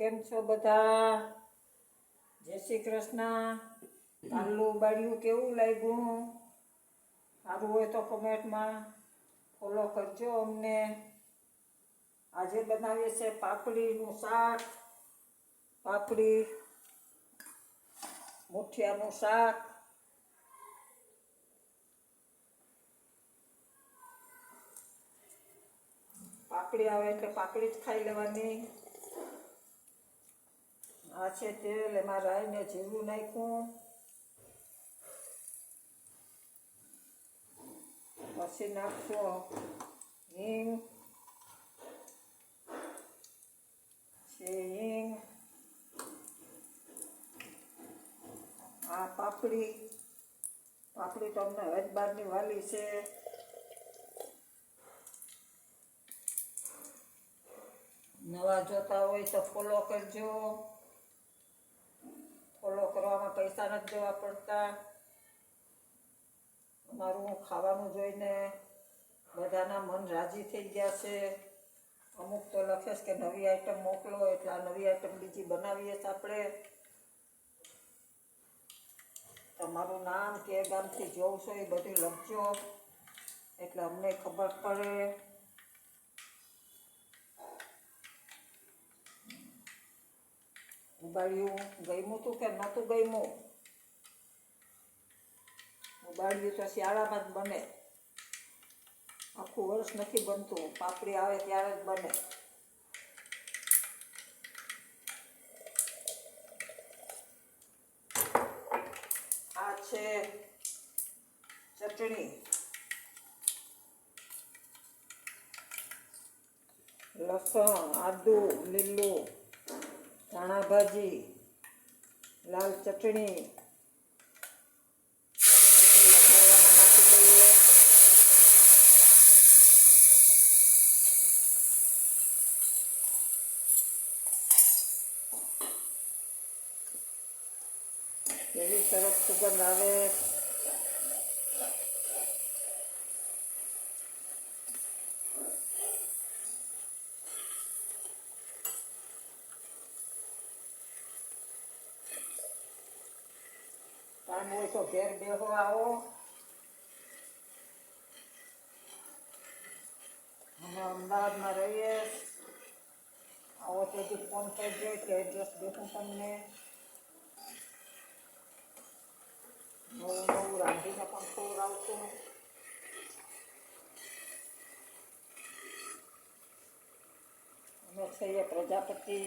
કેમ છો બધા? જય શ્રી કૃષ્ણ. આલુ બાળ્યું કેવું લાગ્યું? સારું હોય તો કોમેન્ટમાં ફોલો કરજો અમને. આજે બનાવીએ છે પાપડીનું શાક. પાપડી, મુઠિયાનું શાક. પાપડી આવે એટલે પાપડી જ ખાઈ લેવાની. આ છે તેલ, એમાં રાઈને જીરું નાખ્યું. પછી નાખશો હિંગ. છે હિંગ. આ પાપડી. પાપડી તો અમને હજબારની વાલી છે. નવા જોતા હોય તો ફોલો કરજો. કરવામાં પૈસા નથી દેવા પડતા. અમારું ખાવાનું જોઈને બધાના મન રાજી થઈ ગયા છે. અમુક તો લખે કે નવી આઈટમ મોકલો, એટલે આ નવી આઈટમ બીજી બનાવીએ છીએ આપણે. તમારું નામ, કે ગામથી જોઉં છો, એ બધું લખજો. એટલે અમને ખબર પડે. ઉબાડ્યું ગમ્યું તું કે નહોતું ગમ્યું? ઉબાડ્યું તો શિયાળામાં જ બને. આખું વર્ષ નથી બનતું. પાપડી આવે ત્યારે જ બને. આ છે ચટણી. લસણ, આદુ, લીલું. ધાણા ભાજી લાલ ચટણી બધું લગાડવામાં નાખી દઈએ એવી સરસ સુગંધ આવે કામ હોય તો ઘેર બેહો આવો અમે અમદાવાદમાં રહીએ આવો તેથી ફોન કરજો એટલે એડ્રેસ દેખું તમને નવું નવું રાંધીને પણ ખવડાવશું અમે છીએ પ્રજાપતિ